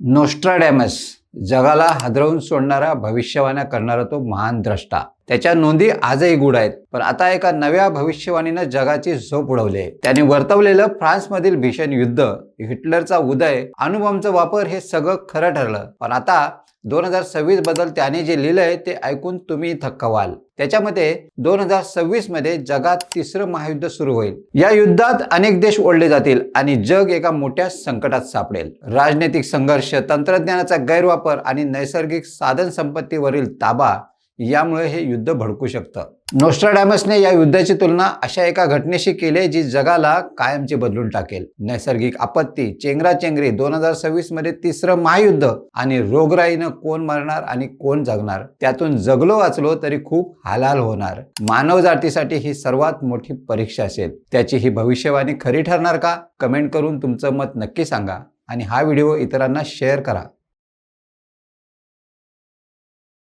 नोस्ट्राडॅमस जगाला हादरवून सोडणारा भविष्यवाण्या करणारा तो महान द्रष्टा. त्याच्या नोंदी आजही गुढ आहेत. पण आता एका नव्या भविष्यवाणीनं जगाची झोप उडवली आहे. त्याने वर्तवलेलं फ्रान्समधील भीषण युद्ध हिटलरचा उदय अणुबॉम्बचा वापर हे सगळं खरं ठरलं. पण आता दोन हजार सव्वीसबद्दल त्याने जे लिहिलंय ते ऐकून तुम्ही थक्क व्हाल त्याच्यामध्ये दोन हजार सव्वीसमध्ये जगात तिसरं महायुद्ध सुरू होईल. या युद्धात अनेक देश ओढले जातील आणि जग एका मोठ्या संकटात सापडेल. राजनैतिक संघर्ष तंत्रज्ञानाचा गैरवापर आणि नैसर्गिक साधन संपत्तीवरील ताबा यामुळे हे युद्ध भडकू शकतं. नोस्ट्राडॅमसने या युद्धाची तुलना अशा एका घटनेशी केली जी जगाला कायमची बदलून टाकेल. नैसर्गिक आपत्ती चेंगराचेंगरी दोन हजार सव्वीसमध्ये तिसरं महायुद्ध आणि रोगराईनं कोण मरणार आणि कोण जगणार त्यातून जगलो वाचलो तरी खूप हालाल होणार. मानव जातीसाठी ही सर्वात मोठी परीक्षा असेल. त्याची ही भविष्यवाणी खरी ठरणार का? कमेंट करून तुमचं मत नक्की सांगा आणि हा व्हिडिओ इतरांना शेअर करा.